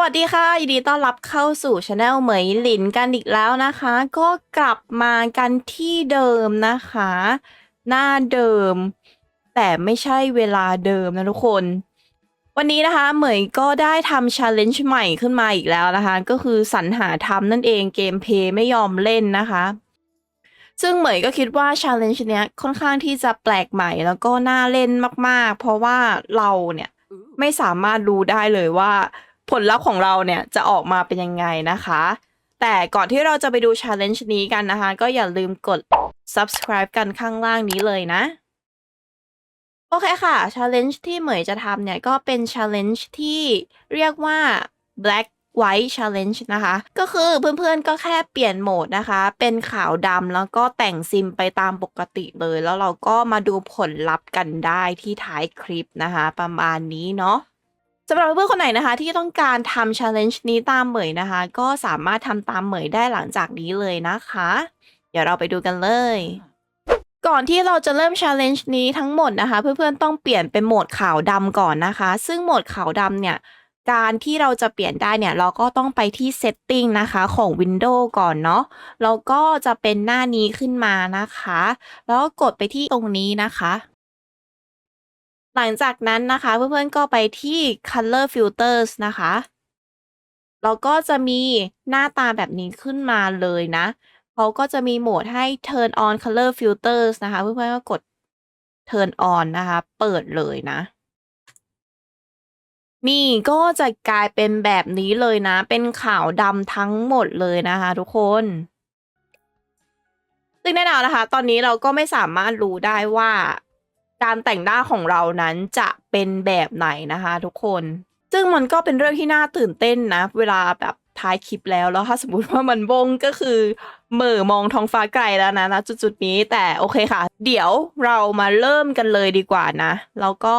วัสดีค่ะ ยินดีต้อนรับเข้าสู่ช anel เหมยหลินกันอีกแล้วนะคะ ก็กลับมากันที่เดิมนะคะ หน้าเดิม แต่ไม่ใช่เวลาเดิมนะทุกคน วันนี้นะคะ เหมยก็ได้ทำ challenge ใหม่ขึ้นมาอีกแล้วนะคะ ก็คือสรรหาทำนั่นเองเกมเพย์ไม่ยอมเล่นนะคะ ซึ่งเหมยก็คิดว่า challenge เนี้ยค่อนข้างที่จะแปลกใหม่แล้วก็น่าเล่นมาก ๆ เพราะว่าเราเนี่ยไม่สามารถรู้ได้เลยว่า ผลลัพธ์ของเราเนี่ยจะออกมาเป็นยังไงนะคะ แต่ก่อนที่เราจะไปดู challenge นี้กันนะคะ ก็อย่าลืมกด subscribe กันข้างล่างนี้เลยนะ โอเคค่ะ challenge ที่เหมยจะทำเนี่ยก็เป็น challenge ที่เรียกว่า black white challenge นะคะ ก็คือเพื่อนๆก็แค่เปลี่ยนโหมดนะคะ เป็นขาวดำแล้วก็แต่งซิมไปตามปกติเลย แล้วเราก็มาดูผลลัพธ์กันได้ที่ท้ายคลิปนะคะ ประมาณนี้เนาะ สำหรับเพื่อนๆคนไหนนะคะ ที่ต้องการทำ challenge นี้ตามเหมยนะคะ ก็สามารถทำตามเหมยได้หลังจากนี้เลยนะคะ เดี๋ยวเราไปดูกันเลย ก่อนที่เราจะเริ่ม challenge นี้ทั้งหมดนะคะ เพื่อนๆต้องเปลี่ยนเป็นโหมดขาวดำก่อนนะคะ ซึ่งโหมดขาวดำเนี่ยการที่เราจะเปลี่ยนได้เนี่ย เราก็ต้องไปที่ setting นะคะของ Windows ก่อนเนาะแล้วก็จะเป็นหน้านี้ขึ้นมานะคะ แล้วก็กดไปที่ตรงนี้นะคะ หลังจากนั้นนะคะเพื่อนๆก็ไปที่ color filters นะคะแล้วก็จะมีหน้าตาแบบนี้ขึ้นมาเลยนะเขาก็จะมีโหมดให้ turn on color filters นะคะ เพื่อนๆก็กด turn on นะคะ เปิดเลยนะ นี่ก็จะกลายเป็นแบบนี้เลยนะ เป็นขาวดำทั้งหมดเลยนะคะทุกคนซึ่งแน่นอนนะคะ ตอนนี้เราก็ไม่สามารถรู้ได้ว่า การแต่งหน้าของเรานั้นจะเป็นแบบไหนนะคะทุกคน ซึ่งมันก็เป็นเรื่องที่น่าตื่นเต้นนะ เวลาแบบท้ายคลิปแล้วแล้วถ้าสมมติว่ามันบงก็คือเหม่อมองท้องฟ้าไกลแล้วนะนะจุดๆนี้แต่โอเคค่ะ เดี๋ยวเรามาเริ่มกันเลยดีกว่านะ แล้วก็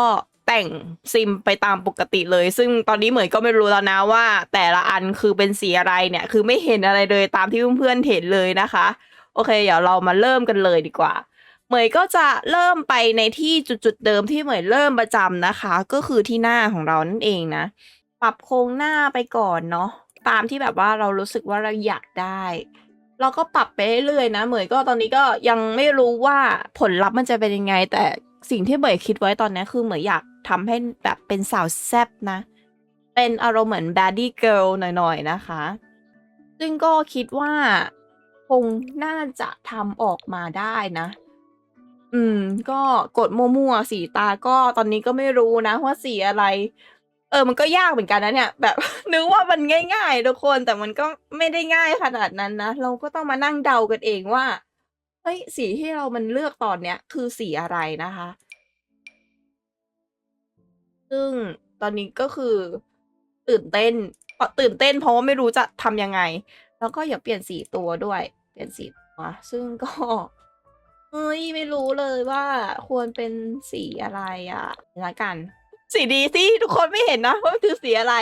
แต่งซิมไปตามปกติเลย ซึ่งตอนนี้เหมยก็ไม่รู้แล้วนะว่า แต่ละอันคือเป็นสีอะไรเนี่ย คือไม่เห็นอะไรเลยตามที่เพื่อนๆเห็นเลยนะคะ โอเค เดี๋ยวเรามาเริ่มกันเลยดีกว่า เหมยก็จะเริ่มไปในที่จุดๆเดิมที่เหมยเริ่มประจำนะคะ ก็คือที่หน้าของเรานั่นเองนะ ปรับโครงหน้าไปก่อนเนาะตามที่แบบว่าเรารู้สึกว่าเราอยากได้เราก็ปรับไปเรื่อยๆนะเหมยก็ตอนนี้ก็ยังไม่รู้ว่าผลลัพธ์มันจะเป็นยังไง แต่สิ่งที่เหมยคิดไว้ตอนนี้คือเหมยอยากทำให้แบบเป็นสาวแซ่บนะ เป็นอารมณ์เหมือน baddie girl หน่อยๆนะคะ ซึ่งก็คิดว่าคงน่าจะทำออกมาได้นะ อืม ก็กดมั่ว ๆ สีตาก็ตอนนี้ก็ไม่รู้นะว่าสีอะไร เออ มันก็ยากเหมือนกันนะเนี่ย แบบ นึกว่ามันง่าย ๆ ทุกคน แต่มันก็ไม่ได้ง่ายขนาดนั้นนะ เราก็ต้องมานั่งเดากันเองว่า เฮ้ย สีที่เรามันเลือกตอนเนี้ย คือสีอะไรนะคะ ซึ่งตอนนี้ก็คือตื่นเต้นเอ่อตื่นเต้นเพราะว่าไม่รู้จะทำยังไง แล้วก็อย่าเปลี่ยนสีตัวด้วย เปลี่ยนสีตัวซึ่งก็ เฮ้ยไม่รู้เลยว่าควรเป็นสีอะไรอะละกัน สีดีสิทุกคนไม่เห็นนะว่ามันคือสีอะไร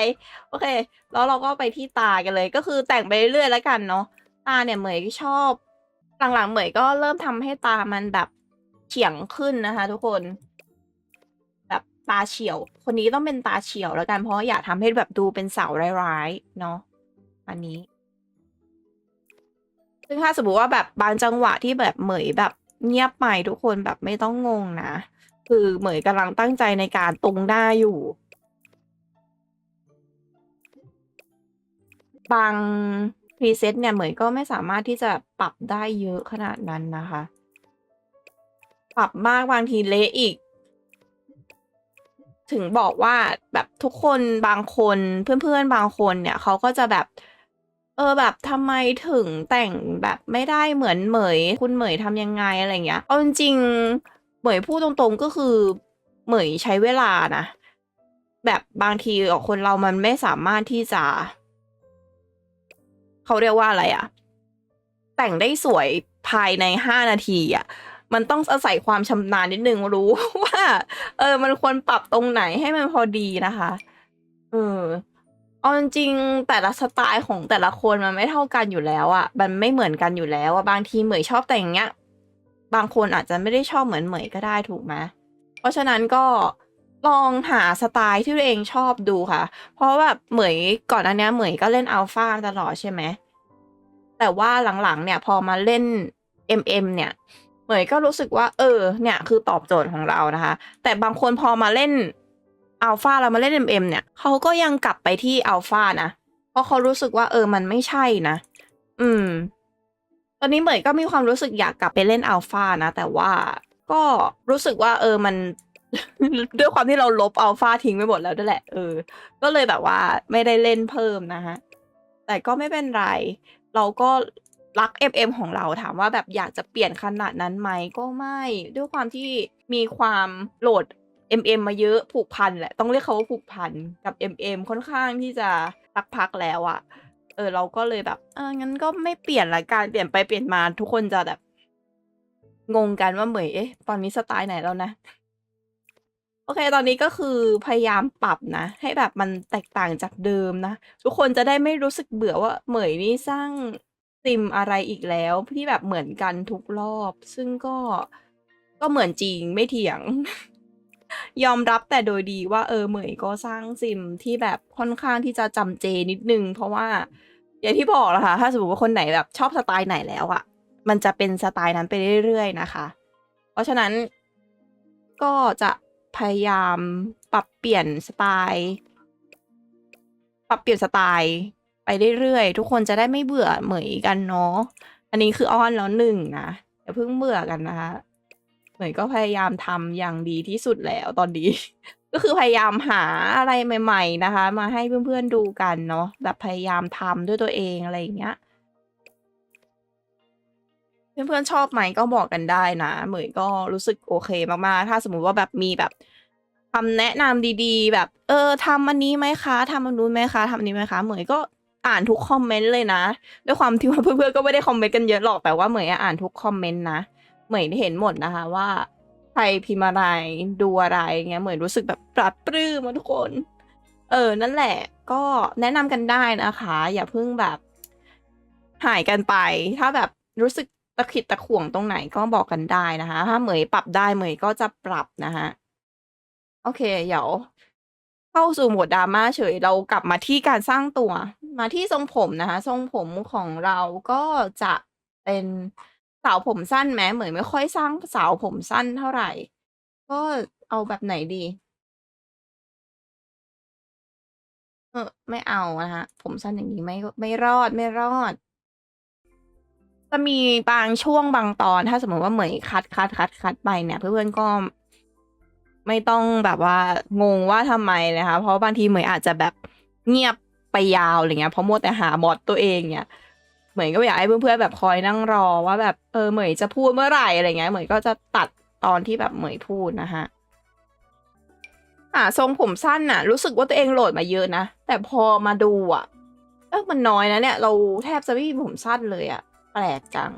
โอเค แล้วเราก็ไปที่ตากันเลยก็คือแต่งไปเรื่อยๆแล้วกันเนาะตาเนี่ยเหมยชอบ หลังๆเหมยก็เริ่มทำให้ตามันแบบเฉียงขึ้นนะคะ ทุกคน แบบตาเฉียว คนนี้ต้องเป็นตาเฉียวแล้วกันเพราะอยากทำให้แบบดูเป็นสาวร้ายๆเนาะอันนี้ซึ่งถ้าสมมติว่าแบบบางจังหวะที่แบบเหมยแบบ เงียบไปทุกคนแบบไม่ต้องงงนะ คือเหมยกำลังตั้งใจในการตรงหน้าอยู่ บางพรีเซตเนี่ยเหมยก็ไม่สามารถที่จะปรับได้เยอะขนาดนั้นนะคะ ปรับมากบางทีเละอีก ถึงบอกว่าแบบทุกคนบางคนเพื่อนๆบางคนเนี่ยเขาก็จะแบบ เออแบบทำไมถึงแต่งแบบไม่ได้เหมือนเหมย คุณเหมยทำยังไงอะไรเงี้ย เอาจริงเหมยพูดตรงๆก็คือ เหมยใช้เวลานะ แบบบางทีอะคนเรามันไม่สามารถที่จะ เขาเรียกว่าอะไรอะแต่งได้สวยภายในห้านาทีอะมันต้องอาศัยความชำนาญนิดนึงรู้ว่า เออ มันควรปรับตรงไหนให้มันพอดีนะคะ เออ เอาจริงๆแต่ละสไตล์ของแต่ละคนมันไม่เท่ากันอยู่แล้วอะมันไม่เหมือนกันอยู่แล้วอะบางทีเหมยชอบแต่งอย่างเงี้ย บางคนอาจจะไม่ได้ชอบเหมือนเหมยก็ได้ถูกไหมเพราะฉะนั้นก็ลองหาสไตล์ที่ตัวเองชอบดูค่ะ เพราะแบบเหมยก่อนอันเนี้ยเหมยก็เล่นอัลฟาตลอดใช่ไหม แต่ว่าหลังๆ เนี่ยพอมาเล่น MM เนี่ย เหมยก็รู้สึกว่า เออ เนี่ยคือตอบโจทย์ของเรานะคะ แต่บางคนพอมาเล่น อัลฟาแล้วมาเล่น MM เนี่ยเขาก็ยังกลับไปที่อัลฟานะ เพราะเขารู้สึกว่าเออมันไม่ใช่นะ อืม ตอนนี้เหมยก็มีความรู้สึกอยากกลับไปเล่นอัลฟานะ แต่ว่าก็รู้สึกว่า เออมัน ด้วยความที่เราลบอัลฟาทิ้งไปหมดแล้วด้วยแหละเออ ก็เลยแบบว่าไม่ได้เล่นเพิ่มนะฮะ แต่ก็ไม่เป็นไร เราก็รัก MM ของเราถามว่าแบบอยากจะเปลี่ยนขนาดนั้นไหมก็ไม่ ด้วยความที่มีความโหลด MM มาเยอะผูกพันแหละ ต้องเรียกเขาว่าผูกพันกับ MM ค่อนข้างที่จะสักพักแล้วอะเออเราก็เลยแบบเอองั้นก็ไม่เปลี่ยนละกันเปลี่ยนไปเปลี่ยนมาทุกคนจะแบบ งงกันว่าเหมยเอ๊ะ ตอนนี้สไตล์ไหนแล้วนะโอเค ตอนนี้ก็คือพยายามปรับนะ ให้แบบมันแตกต่างจากเดิมนะ ทุกคนจะได้ไม่รู้สึกเบื่อว่าเหมยนี่สร้างซิมอะไรอีกแล้วที่แบบเหมือนกันทุกรอบ ซึ่งก็ก็เหมือนจริงไม่เถียง ยอมรับแต่โดยดีว่าเออเหมยก็สร้างซิมที่แบบค่อนข้างที่จะจำเจนิดนึง เพราะว่า อย่างที่บอกแหละค่ะ ถ้าสมมติว่าคนไหนแบบชอบสไตล์ไหนแล้วอะมันจะเป็นสไตล์นั้นไปเรื่อยๆนะคะ เพราะฉะนั้นก็จะพยายามปรับเปลี่ยนสไตล์ปรับเปลี่ยนสไตล์ไปเรื่อยๆทุกคนจะได้ไม่เบื่อเหมยกันเนาะอันนี้คืออ้อนแล้วหนึ่งนะอย่าเพิ่งเบื่อกันนะคะ เหมยก็พยายามทำอย่างดีที่สุดแล้วตอนนี้ ก็คือพยายามหาอะไรใหม่ ๆ นะคะ มาให้เพื่อนๆดูกันเนาะแบบพยายามทำด้วยตัวเองอะไรอย่างเงี้ย เพื่อนๆชอบไหมก็บอกกันได้นะ เหมยก็รู้สึกโอเคมากๆ ถ้าสมมุติว่าแบบมีแบบคำแนะนำดีๆ แบบ เออทำอันนี้ไหมคะทำอันนู้นไหมคะทำอันนี้ไหมคะ เหมยก็อ่านทุกคอมเมนต์เลยนะ ด้วยความที่ว่าเพื่อนๆก็ไม่ได้คอมเมนต์กันเยอะหรอกแต่ว่าเหมยอ่านทุกคอมเมนต์นะ เหมยเห็นหมดนะคะว่าใครพิมพ์อะไรดูอะไรเงี้ยเหมยรู้สึกแบบปลาดปลื้มทุกคน เออนั่นแหละ ก็แนะนำกันได้นะคะ อย่าเพิ่งแบบหายกันไป ถ้าแบบรู้สึกตะขิดตะขวงตรงไหนก็บอกกันได้นะคะ ถ้าเหมยปรับได้เหมยก็จะปรับนะคะโอเค เดี๋ยว เข้าสู่โหมดดราม่าเฉย เรากลับมาที่การสร้างตัว มาที่ทรงผมนะคะ ทรงผมของเราก็จะเป็น สาวผมสั้นไหมเหมยไม่ค่อยสร้างสาวผมสั้นเท่าไหร่ ก็เอาแบบไหนดี เออ ไม่เอานะคะผมสั้นอย่างนี้ไม่ไม่รอดไม่รอด จะมีบางช่วงบางตอนถ้าสมมติว่าเหมยคัดคัดคัดคัดไปเนี่ย เพื่อนๆก็ไม่ต้องแบบว่างงว่าทำไมนะคะ เพราะบางทีเหมยอาจจะแบบเงียบไปยาวอะไรเงี้ยเพราะมัวแต่หาบอทตัวเองเนี่ย เหมยก็อยากให้เพื่อนๆแบบคอยนั่งรอว่าแบบเออเหมยจะพูดเมื่อไหร่อะไรเงี้ยเหมยก็จะตัดตอนที่แบบเหมยพูดนะคะอ่าทรงผมสั้นน่ะ รู้สึกว่าตัวเองโหลดมาเยอะนะ แต่พอมาดูอะเออมันน้อยนะเนี่ย เราแทบจะไม่มีผมสั้นเลยอะ แปลกจัง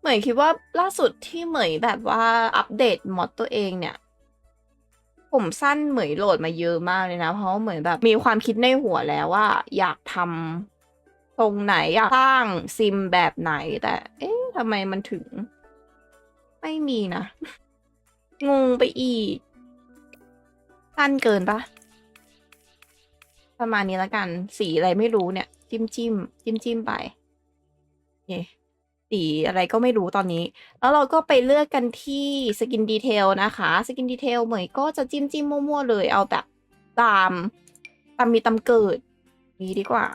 เหมยคิดว่าล่าสุดที่เหมยแบบว่าอัปเดตมอดตัวเองเนี่ย ผมสั้นเหมยโหลดมาเยอะมากเลยนะ เพราะว่าเหมยแบบมีความคิดในหัวแล้วว่า อยากทำตรงไหนอยากสร้างซิมแบบไหน แต่ เอ๊ะทำไมมันถึง ไม่มีนะ งงไปอีก สั้นเกินปะประมาณนี้แล้วกัน สีอะไรไม่รู้เนี่ย จิ้มจิ้มจิ้มจิ้มไปเย่ สีอะไรก็ไม่รู้ตอนนี้ แล้วเราก็ไปเลือกกันที่สกินดีเทลนะคะ สกินดีเทลเหมยก็จะจิ้มจิ้มมั่วๆเลยเอาแบบตามตามมีตามเกิด นี้ดีกว่า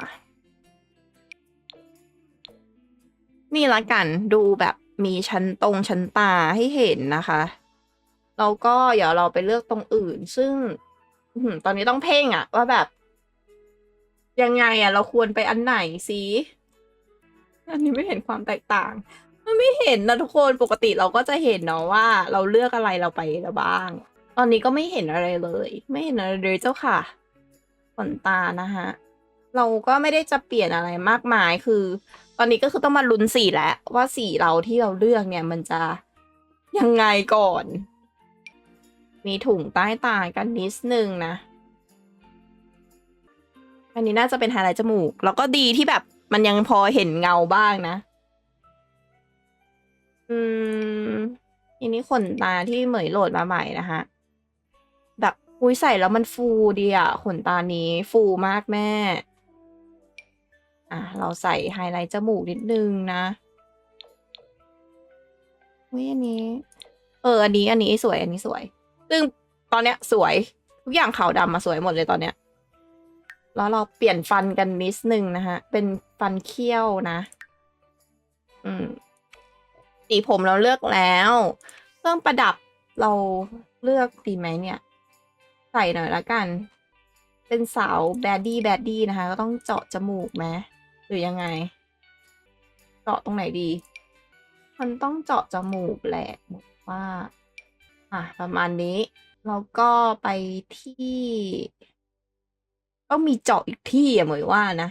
นี่ละกันดูแบบมีชั้นตรงชั้นตาให้เห็นนะคะแล้วก็เดี๋ยวเราไปเลือกตรงอื่น ซึ่งตอนนี้ต้องเพ่งอะว่าแบบ ยังไงอะเราควรไปอันไหนสิ อันนี้ไม่เห็นความแตกต่าง มันไม่เห็นนะทุกคนปกติเราก็จะเห็นเนาะว่า เราเลือกอะไรเราไปแล้วบ้าง ตอนนี้ก็ไม่เห็นอะไรเลย ไม่เห็นอะไรเลยเจ้าค่ะขนตานะคะเราก็ไม่ได้จะเปลี่ยนอะไรมากมายคือ ตอนนี้ก็คือต้องมาลุ้นสีแล้วว่าสีเราที่เราเลือกเนี่ยมันจะยังไงก่อน มีถุงใต้ตากันนิดนึงนะ อันนี้น่าจะเป็นไฮไลท์จมูก แล้วก็ดีที่แบบ มันยังพอเห็นเงาบ้างนะ อืมอันนี้ขนตาที่เหมยโหลดมาใหม่นะคะแบบอุ้ยใส่แล้วมันฟูดีอะขนตานี้ฟูมากแม่ อะ เราใส่ไฮไลท์จมูกนิดนึงนะอุ้ยอันนี้ เออ อันนี้ อันนี้สวย อันนี้สวย ซึ่งตอนเนี้ยสวย ทุกอย่างขาวดำมาสวยหมดเลยตอนเนี้ย แล้วเราเปลี่ยนฟันกันนิดนึงนะฮะ เป็นฟันเคี้ยวนะ อืม สีผมเราเลือกแล้ว เครื่องประดับเราเลือกดีไหมเนี่ย ใส่หน่อยละกัน เป็นสาวแบดดี้แบดดี้นะคะ ก็ต้องเจาะจมูกไหมหรือยังไง เจาะตรงไหนดี มันต้องเจาะจมูกแหละบอกว่า อะ ประมาณนี้ แล้วก็ไปที่ ต้องมีเจาะอีกที่อะเหมยว่านะ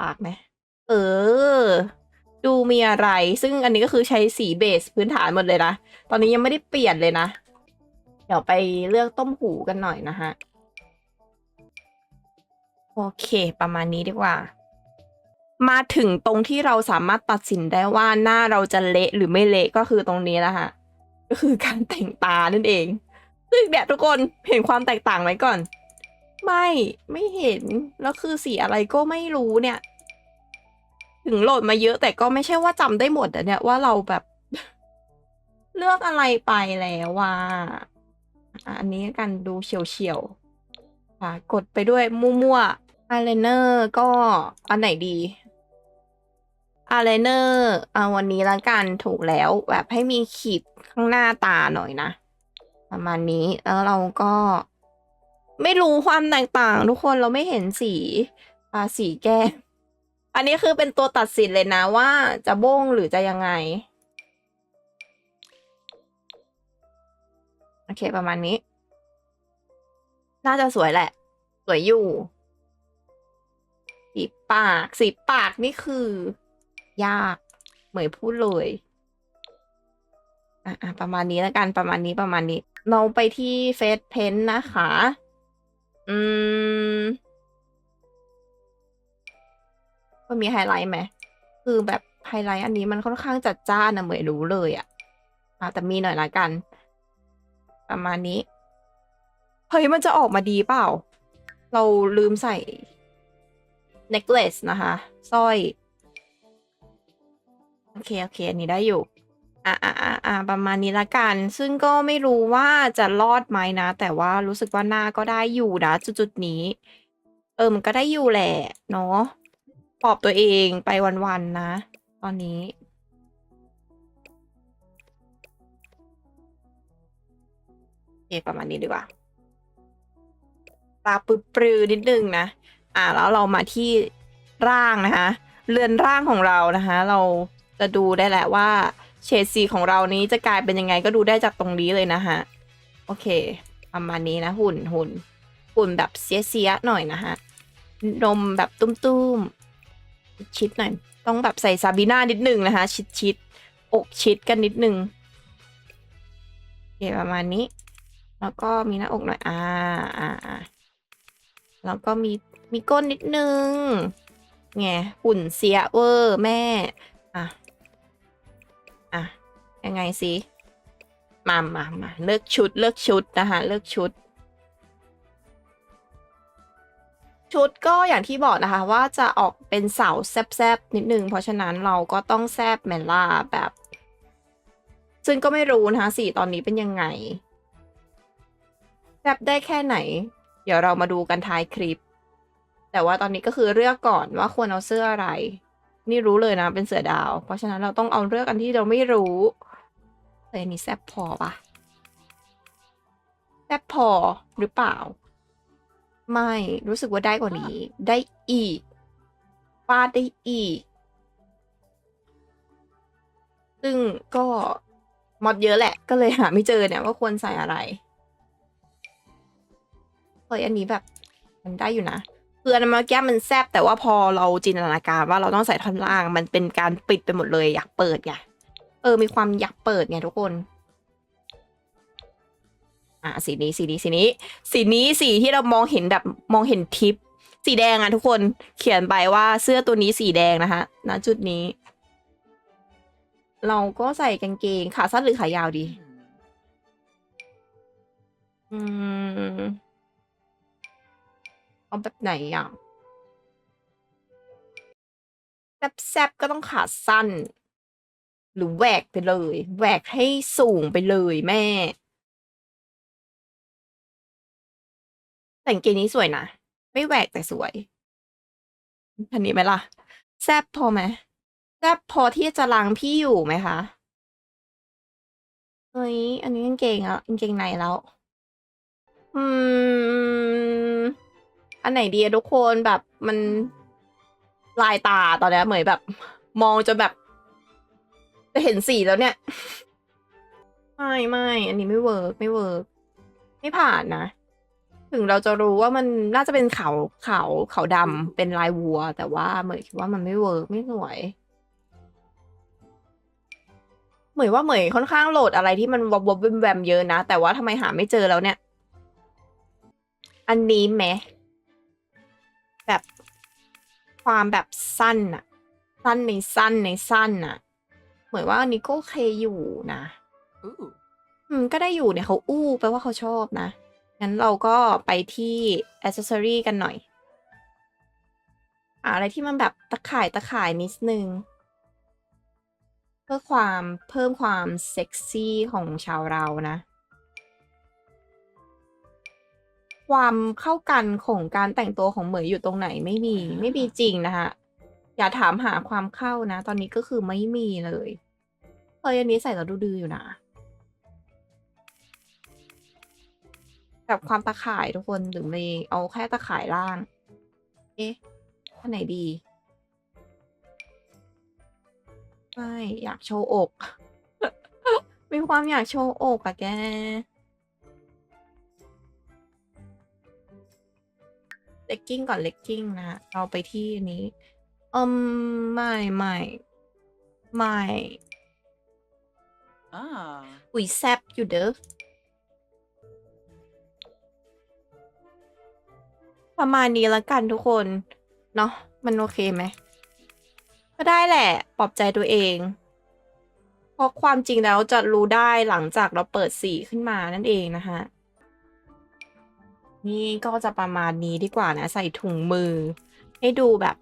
ปากไหม เออ ดูมีอะไร ซึ่งอันนี้ก็คือใช้สีเบสพื้นฐานหมดเลยนะ ตอนนี้ยังไม่ได้เปลี่ยนเลยนะ เดี๋ยวไปเลือกต้มหูกันหน่อยนะฮะ โอเค ประมาณนี้ดีกว่า มาถึงตรงที่เราสามารถตัดสินได้ว่าหน้าเราจะเละหรือไม่เละก็คือตรงนี้แล้วค่ะก็คือการแต่งตานั่นเองซึ่งเนี่ยทุกคนเห็นความแตกต่างไหมก่อน ไม่ไม่เห็น แล้วคือสีอะไรก็ไม่รู้เนี่ย ถึงโหลดมาเยอะแต่ก็ไม่ใช่ว่าจำได้หมดอะเนี่ยว่าเราแบบ เลือกอะไรไปแล้วว่าอันนี้กันดูเฉียวๆค่ะกดไปด้วยมั่วๆอายไลเนอร์ก็อันไหนดีอายไลเนอร์เอาวันนี้ละกันถูกแล้ว แบบให้มีขีดข้างหน้าตาหน่อยนะ ประมาณนี้แล้วเราก็ ไม่รู้ความแตกต่าง ทุกคนเราไม่เห็นสีอ่าสีแก้มอันนี้คือเป็นตัวตัดสินเลยนะว่าจะโบ้งหรือจะยังไง โอเคประมาณนี้ น่าจะสวยแหละ สวยอยู่ สีปาก สีปากนี่คือ ยากเหมยพูดเลยอะอะประมาณนี้แล้วกันประมาณนี้ประมาณนี้ เราไปที่เฟซเพนนะคะ อืม มันมีไฮไลท์ไหม คือแบบไฮไลท์อันนี้มันค่อนข้างจัดจ้านนะเหมยรู้เลยอะอะแต่มีหน่อยละกัน ประมาณนี้ เฮ้ย มันจะออกมาดีเปล่า เราลืมใส่ necklace นะคะสร้อย โอเค โอเค อันนี้ได้อยู่ อะอะอะอะประมาณนี้ละกัน ซึ่งก็ไม่รู้ว่าจะรอดไหมนะ แต่ว่ารู้สึกว่าหน้าก็ได้อยู่นะจุดๆนี้ เออ มันก็ได้อยู่แหละ เนาะปลอบตัวเองไปวันๆนะ ตอนนี้โอประมาณนี้ดีกว่า ตาปปรือๆนิดนึงนะ อ่า แล้วเรามาที่ร่างนะคะ เรือนร่างของเรานะคะ เราจะดูได้แหละว่า เฉดสีของเรานี้จะกลายเป็นยังไงก็ดูได้จากตรงนี้เลยนะคะโอเค ประมาณนี้นะหุ่นหุ่นหุ่นแบบเสียๆหน่อยนะคะนมแบบตุ้มๆ ชิดหน่อย ต้องแบบใส่ซาบีน่านิดนึงนะคะ ชิดชิดอกชิดกันนิดนึงโอเคประมาณนี้ แล้วก็มีหน้าอกหน่อย อ่าอ่าอ่าแล้วก็มีมีก้นนิดนึงไงหุ่นเสียเวอร์แม่ อะอะ ยังไงสิมามามาเลือกชุดเลือกชุดนะคะเลือกชุด ชุดก็อย่างที่บอกนะคะว่าจะออกเป็นเสาแซบๆนิดนึง เพราะฉะนั้นเราก็ต้องแซบแมนล่าแบบ ซึ่งก็ไม่รู้นะคะสีตอนนี้เป็นยังไงแซบได้แค่ไหน เดี๋ยวเรามาดูกันท้ายคลิป แต่ว่าตอนนี้ก็คือเลือกก่อนว่าควรเอาเสื้ออะไร นี่รู้เลยนะเป็นเสือดาว เพราะฉะนั้นเราต้องเอาเลือกอันที่เราไม่รู้ แต่อันนี้แซบพอปะแซบพอหรือเปล่า ไม่รู้สึกว่าได้กว่านี้ ได้อีกฟาดได้อีก ซึ่งก็มอดเยอะแหละ ก็เลยหาไม่เจอเนี่ยว่าควรใส่อะไรเฮ้ยอันนี้แบบมันได้อยู่นะคืออันมื่อกี้มันแซบแต่ว่าพอเราจินตนาการว่าเราต้องใส่ท่อนล่าง มันเป็นการปิดไปหมดเลยอยากเปิดไง เออ มีความอยากเปิดไงทุกคน อะสีนี้สีนี้สีนี้ สีนี้สีที่เรามองเห็นแบบมองเห็นทิป สีแดงอะทุกคนเขียนไปว่าเสื้อตัวนี้สีแดงนะคะณจุดนี้ เราก็ใส่กางเกงขาสั้นหรือขายาวดี อืมเอาแบบไหนอะแซบๆก็ต้องขาสั้น หรือแหวกไปเลยแหวกให้สูงไปเลยแม่ แต่งเกงนี้สวยนะ ไม่แหวกแต่สวยอันนี้ไหมล่ะ แซบพอไหมแซบพอที่จะล้างพี่อยู่ไหมคะเฮ้ยอันนี้กางเกงอะกางเกงในแล้ว อืม อันไหนดีทุกคนแบบมันลายตาตอนนี้เหมยแบบ มองจนแบบ จะเห็นสีแล้วเนี่ย ไม่ไม่อันนี้ไม่เวิร์กไม่เวิร์กไม่ผ่านนะ ถึงเราจะรู้ว่ามันน่าจะเป็นเขาเขาเขาดำเป็นลายวัว แต่ว่าเหมยคิดว่ามันไม่เวิร์กไม่สวยเหมยว่าเหมยค่อนข้างโหลดอะไรที่มันวบวบแวมเยอะนะ แต่ว่าทำไมหาไม่เจอแล้วเนี่ย อันนี้ไหมแบบความแบบสั้นอะสั้นในสั้นในสั้นอะ เหมือนว่าอันนี้ก็โอเคอยู่นะ Ooh. อืมก็ได้อยู่เนี่ยเขาอู้แปลว่าเขาชอบนะ งั้นเราก็ไปที่อ c เซ s ซอรีกันหน่อยหาอะไรที่มันแบบตะข่ายตะข่ายนิดนึง เพื่อความเพิ่มความเซ็กซี่ของชาวเรานะ ความเข้ากันของการแต่งตัวของเหมยอยู่ตรงไหนไม่มี ไม่มีจริงนะคะ อย่าถามหาความเข้านะ ตอนนี้ก็คือไม่มีเลยเฮ้ยอันนี้ใส่แล้วดูดืออยู่นะแบบความตะข่ายทุกคนหรือไม่เอาแค่ตะข่ายล่าง เอ๊ะอันไหนดีไม่อยากโชว์อก มีความอยากโชว์อกอะแกเลกกิ้งก่อนเลกกิ้งนะ เราไปที่นี้ อืมไม่ไม่ไม่ Ah. อุยแซบอยู่เด้อประมาณนี้แล้วกันทุกคน เนาะมันโอเคไหมก็ได้แหละปลอบใจตัวเอง เพราะความจริงแล้วจะรู้ได้หลังจากเราเปิดสีขึ้นมานั่นเองนะคะ นี่ก็จะประมาณนี้ดีกว่านะ ใส่ถุงมือ ให้ดูแบบ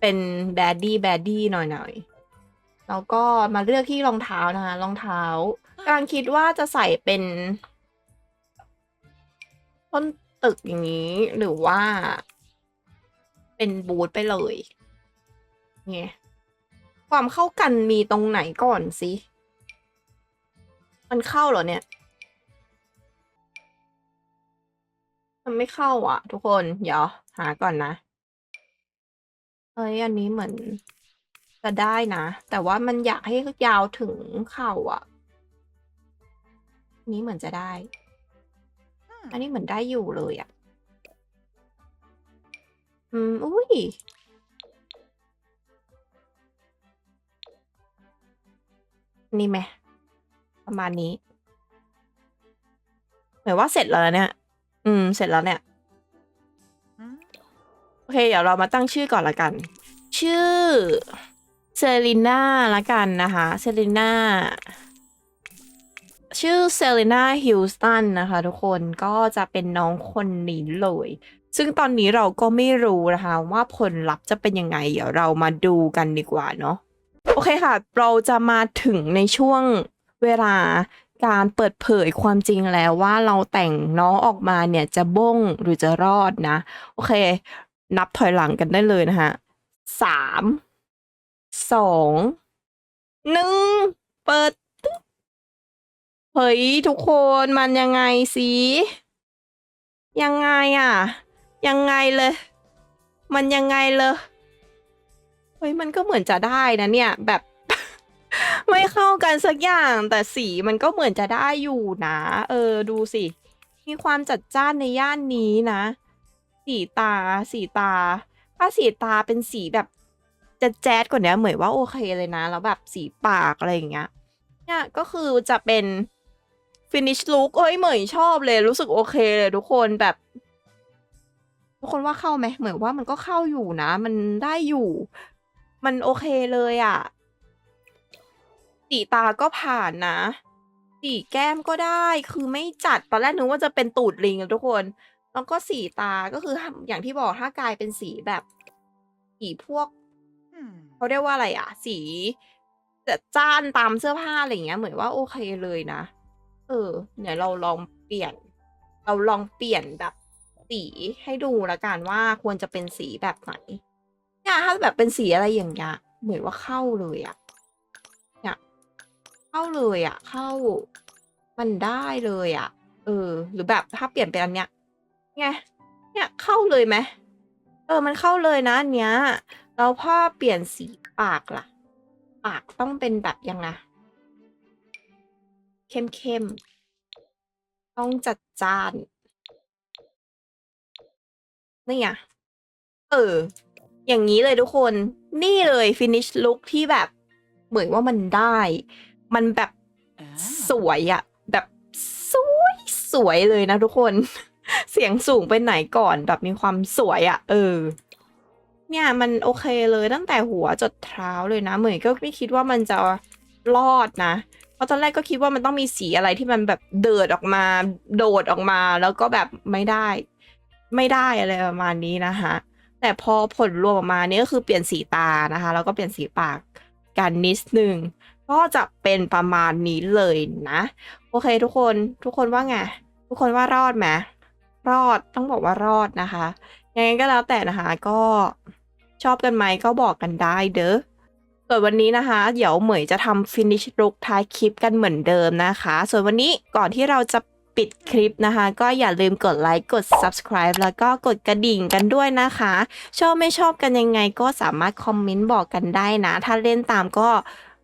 เป็นแบดดี้แบดดี้หน่อยๆแล้วก็มาเลือกที่รองเท้านะคะรองเท้ากำลังคิดว่าจะใส่เป็น ต้นตึกอย่างนี้ หรือว่า เป็นบูทไปเลยไงความเข้ากันมีตรงไหนก่อนสิ มันเข้าเหรอเนี่ย มันไม่เข้าอะ ทุกคน เดี๋ยวหาก่อนนะ เอ้ยอันนี้เหมือนจะได้นะ แต่ว่ามันอยากให้ยาวถึงเข่าอะอันนี้เหมือนจะได้ อันนี้เหมือนได้อยู่เลยอะ อืม อุ้ย นี่ไหม ประมาณนี้ เหมือนว่าเสร็จแล้วนะเนี่ย อืม เสร็จแล้วเนี่ย Hmm? โอเคเดี๋ยวเรามาตั้งชื่อก่อนละกัน ชื่อเซรีน่าละกันนะคะเซรีน่าชื่อเซรีน่าฮิลสตันนะคะทุกคนก็จะเป็นน้องคนนี้เลย ซึ่งตอนนี้เราก็ไม่รู้นะคะว่าผลลัพธ์จะเป็นยังไง เดี๋ยวเรามาดูกันดีกว่าเนาะโอเคค่ะ เราจะมาถึงในช่วงเวลาการเปิดเผยความจริงแล้วว่าเราแต่งน้องออกมาเนี่ยจะบ้งหรือจะรอดนะ โอเค นับถอยหลังกันได้เลยนะฮะสามสองหนึ่งเปิดเฮ้ยทุกคนมันยังไงสิยังไงอะ ยังไงเลย มันยังไงเลยเฮ้ยมันก็เหมือนจะได้นะเนี่ย แบบ ไม่เข้ากันสักอย่าง แต่สีมันก็เหมือนจะได้อยู่นะ เออ ดูสิ มีความจัดจ้านในย่านนี้นะ สีตา สีตา ถ้าสีตาเป็นสีแบบจะแจ๊ดกว่านี้เหมือนว่าโอเคเลยนะ แล้วแบบสีปากอะไรอย่างเงี้ย เนี่ยก็คือจะเป็น finish look เอ้ยเหมยชอบเลย รู้สึกโอเคเลยทุกคนแบบ ทุกคนว่าเข้าไหมเหมือนว่ามันก็เข้าอยู่นะ มันได้อยู่ มันโอเคเลยอะ่ะ สีตาก็ผ่านนะ สีแก้มก็ได้ คือไม่จัด ตอนแรกนึกว่าจะเป็นตูดลิงทุกคน แล้วก็สีตาก็คืออย่างที่บอกถ้ากลายเป็นสีแบบสีพวกเขาเรียกว่าอะไรอะสีจัดจ้านตามเสื้อผ้าอะไรอย่างเงี้ย เหมือนว่าโอเคเลยนะ เออเดี๋ยวเราลองเปลี่ยน เราลองเปลี่ยนแบบสีให้ดูแล้วกันว่าควรจะเป็นสีแบบไหนเนี่ยถ้าแบบเป็นสีอะไรอย่างเงี้ยเหมือนว่าเข้าเลยอะเนี่ยเข้าเลยอะเข้า มันได้เลยอะเออ หรือแบบถ้าเปลี่ยนเป็นอันเนี้ย ไง เนี่ยเข้าเลยไหมเออ มันเข้าเลยนะอันเนี้ย แล้วถ้าเปลี่ยนสีปากล่ะ ปากต้องเป็นแบบยังไงเข้มๆต้องจัดจ้าน นี่ไงเออ อย่างงี้เลยทุกคน นี่เลย finish look ที่แบบเหมือนว่ามันได้ มันแบบสวยอะแบบสวยสวยเลยนะทุกคน เสียงสูงไปไหนก่อนแบบมีความสวยอะเออ เนี่ยมันโอเคเลยตั้งแต่หัวจดเท้าเลยนะ เหมยก็ไม่คิดว่ามันจะรอดนะ เพราะตอนแรกก็คิดว่ามันต้องมีสีอะไรที่มันแบบเดิดออกมา โดดออกมาแล้วก็แบบไม่ได้ ไม่ได้อะไรประมาณนี้นะคะแต่พอผลรวมออกมาเนี่ยก็คือเปลี่ยนสีตานะคะ แล้วก็เปลี่ยนสีปากกันนิดหนึ่งก็จะเป็นประมาณนี้เลยนะ โอเคทุกคนทุกคนว่าไง ทุกคนว่ารอดไหม รอดต้องบอกว่ารอดนะคะยังไงก็แล้วแต่นะคะก็ชอบกันไหมก็บอกกันได้เด้อส่วนวันนี้นะคะ เดี๋ยวเหมยจะทำ finish look ท้ายคลิปกันเหมือนเดิมนะคะ ส่วนวันนี้ก่อนที่เราจะปิดคลิปนะคะ ก็อย่าลืมกดไลค์กด subscribe แล้วก็กดกระดิ่งกันด้วยนะคะ ชอบไม่ชอบกันยังไงก็สามารถคอมเมนต์บอกกันได้นะ ถ้าเล่นตามก็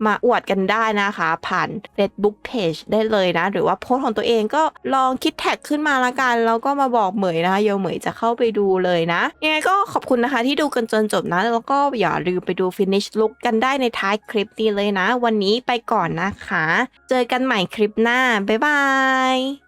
มาอวดกันได้นะคะ ผ่าน Facebook Page ได้เลยนะ หรือว่าโพสต์ของตัวเองก็ลองคิดแท็กขึ้นมาละกัน แล้วก็มาบอกเหมยนะคะโยเหมยจะเข้าไปดูเลยนะยังไงก็ขอบคุณนะคะที่ดูกันจนจบนะ แล้วก็อย่าลืมไปดู finish look กันได้ในท้ายคลิปนี้เลยนะ วันนี้ไปก่อนนะคะ เจอกันใหม่คลิปหน้า บ๊ายบาย